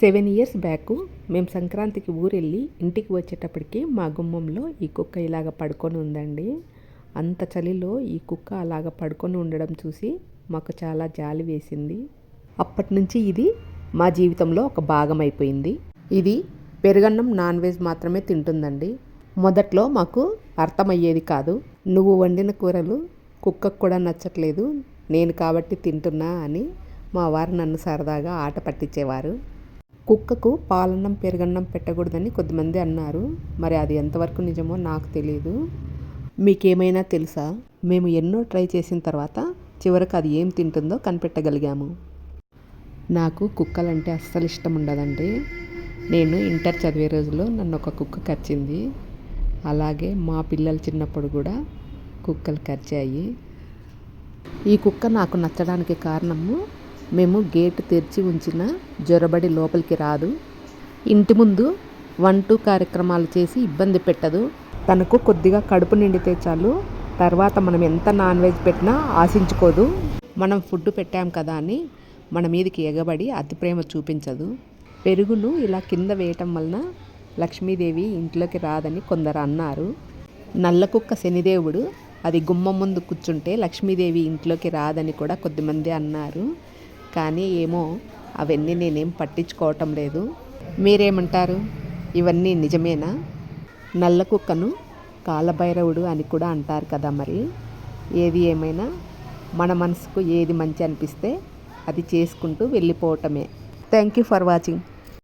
Seven years back మేము సంక్రాంతికి ఊరెళ్ళి ఇంటికి వచ్చేటప్పటికి మా గుమ్మంలో ఈ కుక్క ఇలాగ పడుకొని ఉందండి. అంత చలిలో ఈ కుక్క అలాగ పడుకొని ఉండడం చూసి మాకు చాలా జాలి వేసింది. అప్పటి నుంచి ఇది మా జీవితంలో ఒక భాగం అయిపోయింది. ఇది పెరుగన్నం నాన్ వెజ్ మాత్రమే తింటుందండి. మొదట్లో మాకు అర్థమయ్యేది కాదు. నువ్వు వండిన కూరలు కుక్కకు కూడా నచ్చట్లేదు. నేను కాబట్టి తింటున్నా అని మా వారు నన్ను సరదాగా ఆట పట్టించేవారు. కుక్కకు పాలన్నం పెరుగన్నం పెట్టకూడదని కొద్దిమంది అన్నారు. మరి అది ఎంతవరకు నిజమో నాకు తెలియదు మీకేమైనా తెలుసా? మేము ఎన్నో ట్రై చేసిన తర్వాత చివరకు అది ఏం తింటుందో కనిపెట్టగలిగాము. నాకు కుక్కలంటే అస్సలు ఇష్టం ఉండదండి. నేను ఇంటర్ చదివే రోజుల్లో నన్ను ఒక కుక్క కరిచింది. అలాగే మా పిల్లలు చిన్నప్పుడు కూడా కుక్కలు కరిచాయి. ఈ కుక్క నాకు నచ్చడానికి కారణము మేము గేటు తెరిచి ఉంచిన జ్వరబడి లోపలికి రాదు. ఇంటి ముందు వన్ టూ కార్యక్రమాలు చేసి ఇబ్బంది పెట్టదు. తనకు కొద్దిగా కడుపు నిండితే చాలు. తర్వాత మనం ఎంత నాన్ వెజ్ పెట్టినా ఆశించుకోదు. మనం ఫుడ్ పెట్టాం కదా అని మన మీదకి ఎగబడి అతి ప్రేమ చూపించదు. పెరుగును ఇలా కింద వేయటం వలన లక్ష్మీదేవి ఇంట్లోకి రాదని కొందరు అన్నారు. నల్ల కుక్క శనిదేవుడు అది గుమ్మం ముందు కూర్చుంటే లక్ష్మీదేవి ఇంట్లోకి రాదని కూడా కొద్దిమంది అన్నారు. కానీ ఏమో అవన్నీ నేనేం పట్టించుకోవటం లేదు. మీరేమంటారు? ఇవన్నీ నిజమేనా? నల్ల కుక్కను కాలభైరవుడు అని కూడా అంటారు కదా మరి. ఏది ఏమైనా మన మనసుకు ఏది మంచి అనిపిస్తే అది చేసుకుంటూ వెళ్ళిపోవటమే. Thank you for watching.